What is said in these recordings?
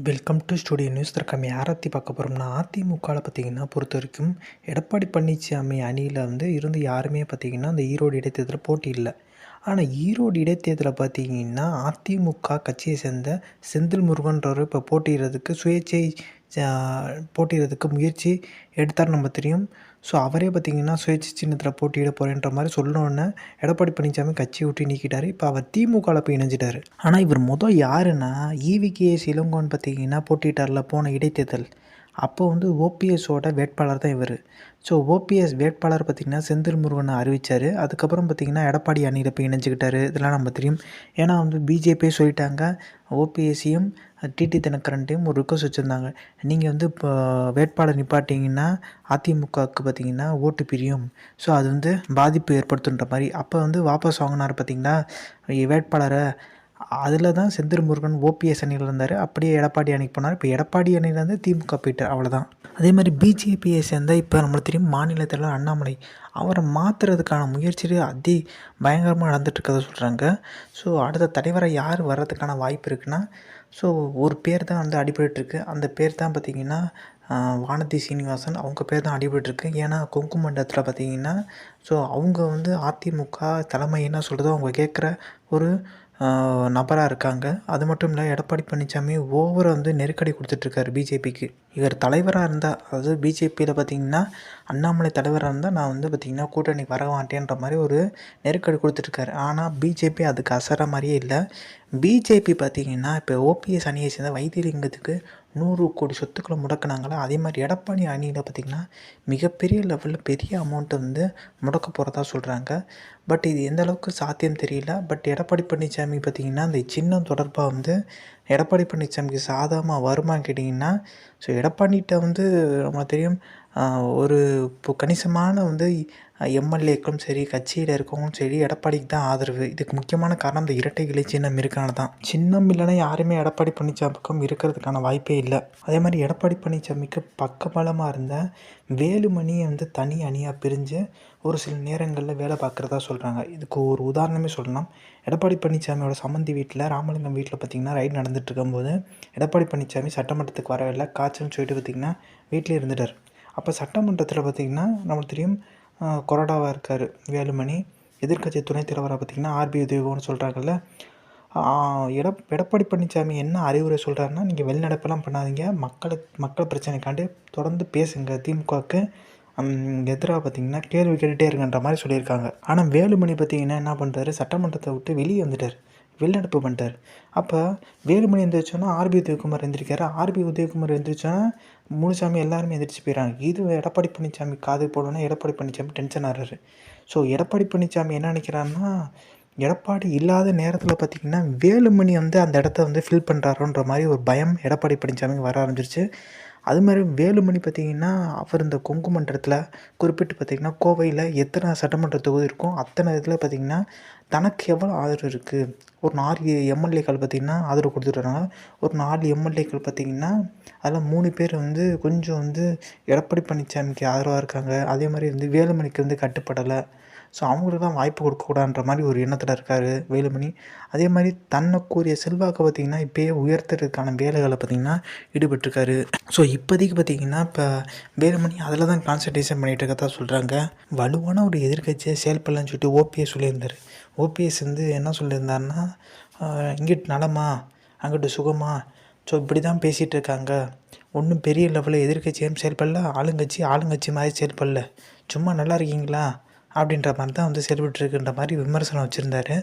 Welcome to studio news திறக்காம யாரை பார்க்க போகிறோம்னா அதிமுகவில் பார்த்தீங்கன்னா பொறுத்த வரைக்கும் எடப்பாடி பழனிசாமி அணியில் வந்து இருந்து யாருமே பார்த்தீங்கன்னா அந்த ஈரோடு இடைத்தேர்தலில் போட்டி இல்லை. ஆனால் ஈரோடு இடைத்தேர்தலில் பார்த்தீங்கன்னா அதிமுக கட்சியை சேர்ந்த செந்தில் முருகன்றவர் இப்போ போட்டியிடுறதுக்கு சுயேட்சை ஆஹ், போட்டியிடுறதுக்கு முயற்சி எடுத்தார் நம்ம தெரியும். ஸோ அவரே பார்த்திங்கன்னா சுயேட்சை சின்னத்தில் போட்டியிட போகிறேன்ற மாதிரி சொன்னோன்னே எடப்பாடி பழனிசாமி கட்சியை விட்டு நீக்கிட்டார். இப்போ அவர் திமுகவில் போய் இணைஞ்சிட்டார். ஆனால் இவர் மொதல் யாருன்னா ஈவிகே இளங்கோன்னு பார்த்தீங்கன்னா போட்டியிட்டார்ல போன இடைத்தேர்தல். அப்போ வந்து ஓபிஎஸோட வேட்பாளர் தான் இவர். ஸோ ஓபிஎஸ் வேட்பாளர் பார்த்திங்கன்னா செந்தில் முருகனை அறிவித்தார் அதுக்கப்புறம் பார்த்திங்கன்னா எடப்பாடி அணியில் போய் இணைஞ்சிக்கிட்டாரு. இதெல்லாம் நம்ம தெரியும். ஏன்னா வந்து பிஜேபியே சொல்லிட்டாங்க. ஓபிஎஸ்சியும் டிடி தினக்கரண்ட்டையும் ஒரு ரிக்வஸ்ட் வச்சுருந்தாங்க. நீங்கள் வந்து இப்போ வேட்பாளர் நிப்பாட்டிங்கன்னா அதிமுகவுக்கு பார்த்தீங்கன்னா ஓட்டு பிரியும். ஸோ அது வந்து பாதிப்பு ஏற்படுத்துன்ற மாதிரி. அப்போ வந்து வாபஸ் வாங்கினார் பார்த்திங்கன்னா வேட்பாளரை அதில் தான் செந்தில் முருகன் ஓபிஎஸ் அணியில் இருந்தார். அப்படியே எடப்பாடி அணிக்கு போனார். இப்போ எடப்பாடி அணியிலேருந்து திமுக போயிட்டார் அவ்வளோதான் அதே மாதிரி பிஜேபியை சேர்ந்த இப்போ நம்மளுக்கு தெரியும் மாநிலத்தில் அண்ணாமலை. அவரை மாற்றுறதுக்கான முயற்சிகள் அதி பயங்கரமாக நடந்துட்டுருக்கதை சொல்கிறாங்க ஸோ அடுத்த தலைவரை யார் வர்றதுக்கான வாய்ப்பு இருக்குன்னா ஸோ ஒரு பேர் தான் வந்து அடிபட்டுருக்கு அந்த பேர் தான் பார்த்திங்கன்னா வானதி சீனிவாசன். அவங்க பேர் தான் அடிபட்டுருக்கு. ஏன்னா கொங்கு மண்டலத்தில் பார்த்தீங்கன்னா ஸோ அவங்க வந்து அதிமுக தலைமை என்ன சொல்கிறதோ அவங்க கேட்குற ஒரு நபராக இருக்காங்க. அது மட்டும் இல்லை எடப்பாடி பழனிசாமி ஓவர் வந்து நெருக்கடி கொடுத்துட்ருக்காரு பிஜேபிக்கு. இவர் தலைவராக இருந்தால் அதாவது பிஜேபியில் பார்த்தீங்கன்னா அண்ணாமலை தலைவராக இருந்தால் நான் வந்து பார்த்திங்கன்னா கூட்டணிக்கு வர மாட்டேன்ற மாதிரி ஒரு நெருக்கடி கொடுத்துட்ருக்காரு. ஆனால் பிஜேபி அதுக்கு அசர மாதிரியே இல்லை. பிஜேபி பார்த்தீங்கன்னா இப்போ ஓபிஎஸ் அணியை சேர்ந்த வைத்தியலிங்கத்துக்கு நூறு கோடி சொத்துக்களை முடக்கினாங்களா? அதே மாதிரி எடப்பாடி அணியில் பார்த்திங்கன்னா மிகப்பெரிய லெவலில் பெரிய அமௌண்ட்டை வந்து முடக்க போகிறதா சொல்கிறாங்க பட் இது எந்த அளவுக்கு சாத்தியம் தெரியல. பட் எடப்பாடி பழனிசாமி பார்த்திங்கன்னா அந்த சின்னம் தொடர்பாக வந்து எடப்பாடி பழனிசாமிக்கு சாதகமாக வருமான்னு கேட்டிங்கன்னா ஸோ எடப்பாடிகிட்ட வந்து நம்ம தெரியும் ஒரு இப்போ கணிசமான வந்து எம்எல்ஏக்களும் சரி கட்சியில் இருக்கவங்களும் சரி எடப்பாடிக்கு தான் ஆதரவு. இதுக்கு முக்கியமான காரணம் இந்த இரட்டை இலை சின்னம் இருக்கான தான். சின்னம் இல்லைன்னா யாருமே எடப்பாடி பழனிசாமி பக்கம் இருக்கிறதுக்கான வாய்ப்பே இல்லை. அதே மாதிரி எடப்பாடி பழனிசாமிக்கு பக்கபலமாக இருந்த வேலுமணியை வந்து தனி அணியாக பிரிஞ்சு ஒரு சில நேரங்களில் வேலை பார்க்குறதா சொல்கிறாங்க இதுக்கு ஒரு உதாரணமே சொல்லலாம். எடப்பாடி பழனிசாமியோட சம்மந்தி வீட்டில் ராமலிங்கம் வீட்டில் பார்த்திங்கன்னா ரைடு நடந்துட்டு இருக்கும்போது எடப்பாடி பழனிசாமி சட்டமன்றத்துக்கு வரவில்லை காய்ச்சல்னு சொல்லிட்டு பார்த்திங்கன்னா வீட்டிலே இருந்துட்டார். அப்போ சட்டமன்றத்தில் பார்த்திங்கன்னா நம்மளுக்கு தெரியும் கொரடாவாக இருக்கார் வேலுமணி. எதிர்க்கட்சி துணைத் தலைவராக பார்த்திங்கன்னா ஆர்பி உதயகோன்னு சொல்கிறாங்கல்ல எட எடப்பாடி பழனிசாமி என்ன அறிவுரை சொல்கிறாருன்னா நீங்கள் வெளிநடப்பெல்லாம் பண்ணாதீங்க. மக்களை மக்கள் பிரச்சனைக்காண்டி தொடர்ந்து பேசுங்க. திமுகவுக்கு எதிராக பார்த்திங்கன்னா கேள்வி கேட்டுகிட்டே இருங்கன்ற மாதிரி சொல்லியிருக்காங்க. ஆனால் வேலுமணி பார்த்தீங்கன்னா என்ன பண்ணுறாரு சட்டமன்றத்தை விட்டு வெளியே வந்துட்டார். வெளிநடப்பு பண்ணிட்டார். அப்போ வேலுமணி எந்திரிச்சோன்னா ஆர்பி உதயகுமார் எழுந்திருக்காரு ஆர்பி உதயகுமார் எந்திரிச்சோன்னா முனுசாமி எல்லாருமே எந்திரிச்சு போயிடறாங்க. இது எடப்பாடி பழனிசாமி காது போடணும்னா எடப்பாடி பழனிசாமி டென்ஷன் ஆகிறாரு ஸோ எடப்பாடி பழனிசாமி என்ன நினைக்கிறான்னா எடப்பாடி இல்லாத நேரத்தில் பார்த்திங்கன்னா வேலுமணி வந்து அந்த இடத்த வந்து ஃபில் பண்ணுறாரோன்ற மாதிரி ஒரு பயம் எடப்பாடி பழனிசாமிக்கு வர ஆரம்பிச்சிருச்சு. அது மாதிரி வேலுமணி பார்த்திங்கன்னா அவர் இந்த கொங்கு மண்டலத்தில் குறிப்பிட்டு பார்த்திங்கன்னா கோவையில் எத்தனை சட்டமன்ற தொகுதி இருக்கும் அத்தனை இதில் பார்த்திங்கன்னா தனக்கு எவ்வளோ ஆதரவு இருக்குது ஒரு நாலு எம்எல்ஏக்கள் பார்த்திங்கன்னா ஆதரவு கொடுத்துட்றாங்க ஒரு நாலு எம்எல்ஏக்கள் பார்த்திங்கன்னா அதில் மூணு பேர் வந்து கொஞ்சம் வந்து எடப்பாடி பழனிசாமிக்கு ஆதரவாக இருக்காங்க. அதே மாதிரி வந்து வேலுமணிக்கு வந்து கட்டுப்படலை. ஸோ அவங்களுக்கு தான் வாய்ப்பு கொடுக்கக்கூடாதுன்ற மாதிரி ஒரு எண்ணத்தில் இருக்கார் வேலுமணி. அதே மாதிரி தன்னைக்குரிய செல்வாக்கை பார்த்திங்கன்னா இப்போயே உயர்த்துறதுக்கான வேலைகளை பார்த்திங்கன்னா ஈடுபட்டிருக்காரு. ஸோ இப்போதைக்கு பார்த்திங்கன்னா இப்போ வேலுமணி அதில் தான் கான்சன்ட்ரேஷன் பண்ணிகிட்டு இருக்கதா சொல்கிறாங்க வலுவான ஒரு எதிர்க்கட்சியை செயல்படலன்னு சொல்லிட்டு ஓபிஎஸ் சொல்லியிருந்தார். ஓபிஎஸ் வந்து என்ன சொல்லியிருந்தாருன்னா இங்கிட்டு நலமா அங்கிட்டு சுகமா? ஸோ இப்படி தான் பேசிகிட்டு இருக்காங்க. ஒன்றும் பெரிய லெவலில் எதிர்கட்சியும் செயல்படல ஆளுங்கட்சி ஆளுங்கட்சி மாதிரி செயல்படல. சும்மா நல்லா இருக்கீங்களா? அப்படின்ற மாதிரி தான் வந்து செயல்பட்டுருக்குன்ற மாதிரி விமர்சனம் வச்சுருந்தாரு.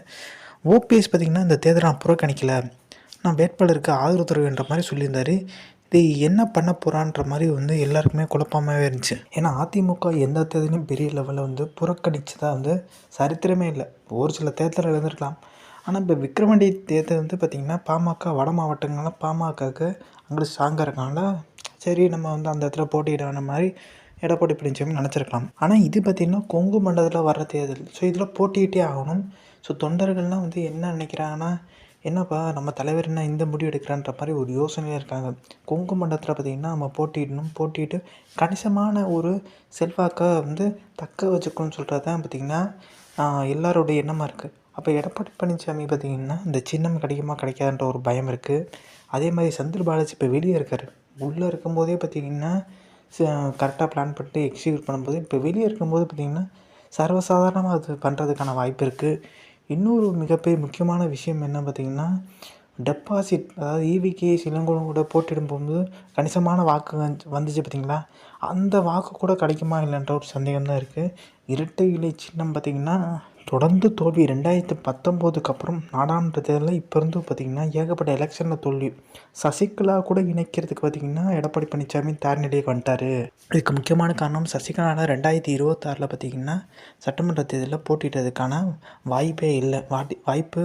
ஓபிஎஸ் பார்த்திங்கன்னா இந்த தேர்தலை நான் புறக்கணிக்கல. நான் வேட்பாளருக்கு ஆதரவு தருவேன்ற மாதிரி சொல்லியிருந்தார். இது என்ன பண்ண போகிறான்ற மாதிரி வந்து எல்லாருக்குமே குழப்பமாகவே இருந்துச்சு. ஏன்னா அதிமுக எந்த தேர்தலையும் பெரிய லெவலில் வந்து புறக்கணித்து தான் வந்து சரித்திரமே இல்லை. ஒரு சில தேர்தலில் இருந்திருக்கலாம். ஆனால் இப்போ விக்ரமண்டி தேர்தல் வந்து பார்த்திங்கன்னா பாமக வட மாவட்டங்கள்லாம் பாமகக்கு அங்கே ஸ்ட்ராங்காக இருக்கனால சரி நம்ம வந்து அந்த இடத்துல போட்டியிடான மாதிரி எடப்பாடி பழனிசாமி நினச்சிருக்கலாம். ஆனால் இது பார்த்திங்கன்னா கொங்கு மண்டலத்தில் வர்ற தேர்தல் ஸோ இதில் போட்டிக்கிட்டே ஆகணும். ஸோ தொண்டர்கள்லாம் வந்து என்ன நினைக்கிறாங்கன்னா என்னப்பா நம்ம தலைவர் என்ன இந்த முடிவு எடுக்கிறான்ற மாதிரி ஒரு யோசனையாக இருக்காங்க. கொங்கு மண்டலத்தில் பார்த்திங்கன்னா நம்ம போட்டியிடணும். போட்டிட்டு கணிசமான ஒரு செல்வாக்கை வந்து தக்க வச்சுக்கணும்னு சொல்கிறது தான் பார்த்திங்கன்னா எல்லாரோடைய எண்ணமாக இருக்குது அப்போ எடப்பாடி பழனிசாமி பார்த்திங்கன்னா இந்த சின்னம் கிடைக்குமா கிடைக்காதுன்ற ஒரு பயம் இருக்குது அதே மாதிரி செந்தில் பாலாஜி இப்போ வெளியே இருக்கார். உள்ளே இருக்கும்போதே பார்த்தீங்கன்னா கரெக்டாக பிளான் பண்ணிட்டு எக்ஸிக்யூட் பண்ணும்போது இப்போ வெளியே இருக்கும்போது பார்த்திங்கன்னா சர்வசாதாரணமாக அது பண்ணுறதுக்கான வாய்ப்பு இருக்குது இன்னொரு மிகப்பெரிய முக்கியமான விஷயம் என்ன பார்த்தீங்கன்னா டெபாசிட் அதாவது ஈவிகே இளங்கோவன் கூட போட்டியிடும் போகும்போது கணிசமான வாக்கு வந்து வந்துச்சு பார்த்திங்களா அந்த வாக்கு கூட கிடைக்குமா இல்லைன்ற ஒரு சந்தேகம் தான் இருக்குது இரட்டை இலை சின்னம் பார்த்தீங்கன்னா தொடர்ந்து தோல்வி ரெண்டாயிரத்து பத்தொம்போதுக்கு அப்புறம் நாடாளுமன்ற தேர்தலில் இப்போ இருந்து பார்த்திங்கன்னா ஏகப்பட்ட எலெக்ஷனில் தோல்வி. சசிகலா கூட இணைக்கிறதுக்கு பார்த்திங்கன்னா எடப்பாடி பழனிசாமி தார் வந்துட்டார். இதுக்கு முக்கியமான காரணம் சசிகலாவில் ரெண்டாயிரத்தி இருபத்தாறில் பார்த்திங்கன்னா சட்டமன்ற தேர்தலில் போட்டிட்டதுக்கான வாய்ப்பே இல்லை. வாட்டி வாய்ப்பு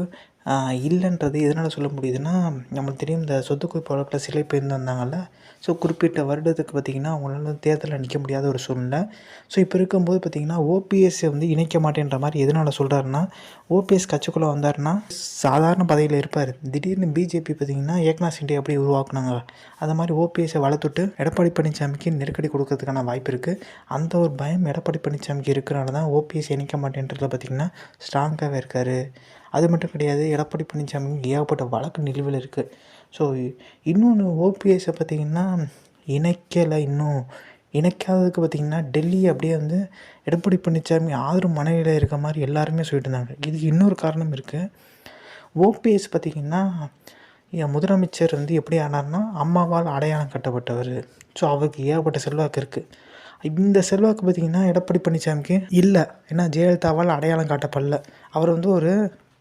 இல்லைன்றது எதனால் சொல்ல முடியுதுன்னா நம்மளுக்கு தெரியும் இந்த சொத்து குவிப்பு வழக்கில் சிலை வந்தாங்கல்ல ஸோ குறிப்பிட்ட வருடத்துக்கு பார்த்திங்கன்னா அவங்களால தேர்தலில் நிற்க முடியாத ஒரு சூழ்நிலை. ஸோ இப்போ இருக்கும்போது பார்த்திங்கன்னா ஓபிஎஸ்ஸை வந்து இணைக்க மாட்டேன்ற மாதிரி எதனால் சொல்கிறாருன்னா ஓபிஎஸ் கட்சிக்குள்ளே வந்தாருன்னா சாதாரண பதவியில் இருப்பார். திடீர்னு பிஜேபி பார்த்திங்கன்னா ஏக்னா சிண்டே எப்படி உருவாக்குனாங்க. அது மாதிரி ஓபிஎஸ்ஸை வளர்த்துட்டு எடப்பாடி பழனிசாமிக்கு நெருக்கடி கொடுக்கறதுக்கான வாய்ப்பு இருக்குது அந்த ஒரு பயம் எடப்பாடி பழனிசாமிக்கு இருக்கிறனால தான் ஓபிஎஸ் இணைக்க மாட்டேன்றதில் பார்த்திங்கன்னா ஸ்ட்ராங்காகவே இருக்கார். அது மட்டும் கிடையாது எடப்பாடி பழனிசாமிக்கு ஏகப்பட்ட வழக்கு நிலுவையில் இருக்குது ஸோ இன்னொன்று ஓபிஎஸ்ஸை பார்த்திங்கன்னா இணைக்கலை இன்னும் இணைக்காததுக்கு பார்த்திங்கன்னா டெல்லி அப்படியே வந்து எடப்பாடி பழனிசாமி ஆதரவு மனைவியில் இருக்க மாதிரி எல்லாருமே சொல்லிட்டு இருந்தாங்க. இதுக்கு இன்னொரு காரணம் இருக்குது ஓபிஎஸ் பார்த்திங்கன்னா என் முதலமைச்சர் வந்து எப்படி ஆனார்னா அம்மாவால் அடையாளம் கட்டப்பட்டவர். ஸோ அவருக்கு ஏகப்பட்ட செல்வாக்கு இருக்குது இந்த செல்வாக்கு பார்த்திங்கன்னா எடப்பாடி பழனிசாமிக்கு இல்லை. ஏன்னா ஜெயலலிதாவால் அடையாளம் காட்டப்படல. அவர் வந்து ஒரு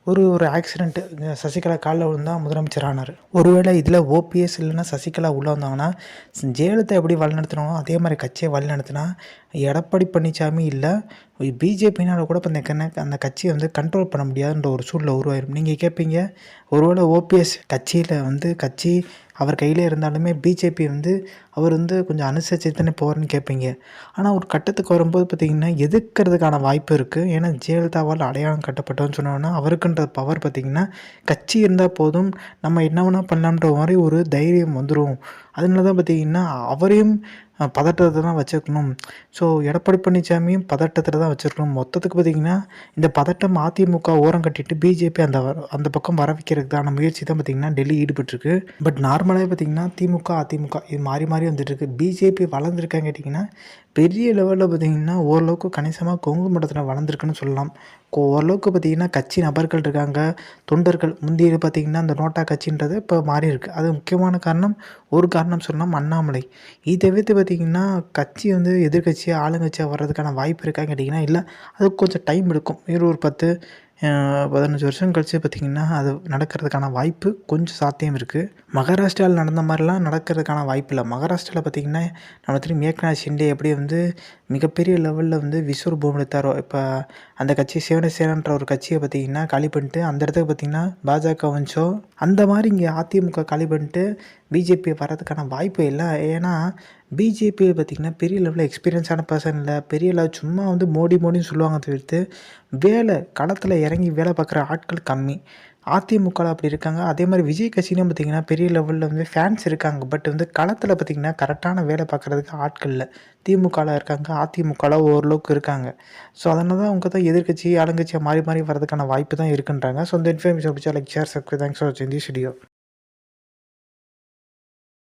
ஒரு ஒரு ஆக்சிடெண்ட்டு சசிகலா காலில் விழுந்தால் முதலமைச்சர் ஆனார். ஒருவேளை இதில் ஓபிஎஸ் இல்லைன்னா சசிகலா உள்ளே வந்தாங்கன்னா ஜெயலலிதா எப்படி வழிநடத்தினாங்களோ அதே மாதிரி கட்சியை வழிநடத்தினா எடப்பாடி பழனிசாமி இல்லை பிஜேபினால் கூட இப்போ இந்த அந்த கட்சியை வந்து கண்ட்ரோல் பண்ண முடியாதுன்ற ஒரு சூழ்நிலை உருவாயிரும். நீங்கள் கேட்பீங்க ஒருவேளை ஓபிஎஸ் கட்சியில் வந்து கட்சி அவர் கையில் இருந்தாலுமே பிஜேபி வந்து அவர் வந்து கொஞ்சம் அனுசரித்து தானே போகிறேன்னு கேட்பீங்க ஆனால் ஒரு கட்டத்துக்கு வரும்போது பார்த்திங்கன்னா எதிர்க்கிறதுக்கான வாய்ப்பு இருக்குது ஏன்னா ஜெயலலிதாவால் அடையாளம் கட்டப்பட்டோன்னு சொன்னோன்னா அவருக்குன்ற பவர் பார்த்திங்கன்னா கட்சி இருந்தால் போதும் நம்ம என்ன வேணால் பண்ணலான்ற மாதிரி ஒரு தைரியம் வந்துடும் அதனால தான் பார்த்திங்கன்னா அவரையும் பதட்டத்தை தான் வச்சுருக்கணும். ஸோ எடப்பாடி பழனிசாமியும் பதட்டத்தில் தான் வச்சுருக்கணும். மொத்தத்துக்கு பார்த்திங்கன்னா இந்த பதட்டம் அதிமுக ஓரம் கட்டிட்டு பிஜேபி அந்த அந்த பக்கம் வர வைக்கிறதுக்கான முயற்சி தான் பார்த்திங்கன்னா டெல்லி ஈடுபட்டிருக்கு. பட் நார்மலாகவே பார்த்திங்கன்னா திமுக அதிமுக இது மாறி மாறி வந்துட்டுருக்கு பிஜேபி வளர்ந்துருக்காங்க கேட்டிங்கன்னா பெரிய லெவலில் பார்த்திங்கன்னா ஓரளவுக்கு கணிசமாக கொங்கு மண்டலத்தில் வளர்ந்துருக்குன்னு சொல்லலாம். ஓரளவுக்கு பார்த்திங்கன்னா கட்சி நபர்கள் இருக்காங்க. தொண்டர்கள் முந்தைய பார்த்திங்கன்னா அந்த நோட்டா கட்சின்றது இப்போ மாறி இருக்குது அது முக்கியமான காரணம் ஒரு காரணம் சொன்னால் அண்ணாமலை இதை தவிர்த்து பார்த்திங்கன்னா கட்சி வந்து எதிர்கட்சியாக ஆளுங்கட்சியாக வர்றதுக்கான வாய்ப்பு இருக்கான்னு கேட்டிங்கன்னா இல்லை. அது கொஞ்சம் டைம் எடுக்கும். வேறு ஒரு பத்து பதினஞ்சு வருஷம் கழித்து பார்த்திங்கன்னா அது நடக்கிறதுக்கான வாய்ப்பு கொஞ்சம் சாத்தியம் இருக்குது மகாராஷ்டிராவில் நடந்த மாதிரிலாம் நடக்கிறதுக்கான வாய்ப்பு இல்லை. மகாராஷ்டிராவில் பார்த்திங்கன்னா நம்ம திரும்பி ஏக்நாத் ஷிண்டே எப்படி வந்து மிகப்பெரிய லெவலில் வந்து விஸ்வரூபம் எடுத்தாரோ இப்போ அந்த கட்சி சிவனசேனன்ற ஒரு கட்சியை பார்த்திங்கன்னா காலி பண்ணிட்டு அந்த இடத்துக்கு பார்த்திங்கன்னா பாஜக வந்துச்சோ அந்த மாதிரி இங்கே அதிமுக காலி பண்ணிட்டு பிஜேபி வரதுக்கான வாய்ப்பு இல்லை. ஏன்னா பிஜேபி பார்த்திங்கன்னா பெரிய லெவலில் எக்ஸ்பீரியன்ஸான பர்சன் இல்லை. பெரிய லெவல் சும்மா வந்து மோடி மோடின்னு சொல்லுவாங்க தவிர்த்து வேலை களத்தில் இறங்கி வேலை பார்க்குற ஆட்கள் கம்மி. அதிமுகவில் அப்படி இருக்காங்க. அதே மாதிரி விஜய் கட்சியிலும் பார்த்திங்கன்னா பெரிய லெவலில் வந்து ஃபேன்ஸ் இருக்காங்க. பட் வந்து களத்தில் பார்த்திங்கன்னா கரெக்டான வேலை பார்க்குறதுக்கு ஆட்கள் இல்லை. திமுகவில் இருக்காங்க. அதிமுகவில் ஓரளவுக்கு இருக்காங்க. ஸோ அதனால தான் அவங்க தான் எதிர்கட்சி ஆளுங்கட்சியாக மாறி மாறி வரதுக்கான வாய்ப்பு தான் இருக்குன்றாங்க. ஸோ இந்த இன்ஃபர்மேஷன் பிடிச்சா like share subscribe thanks for வாட்சிங் தி ஸ்டுடியோ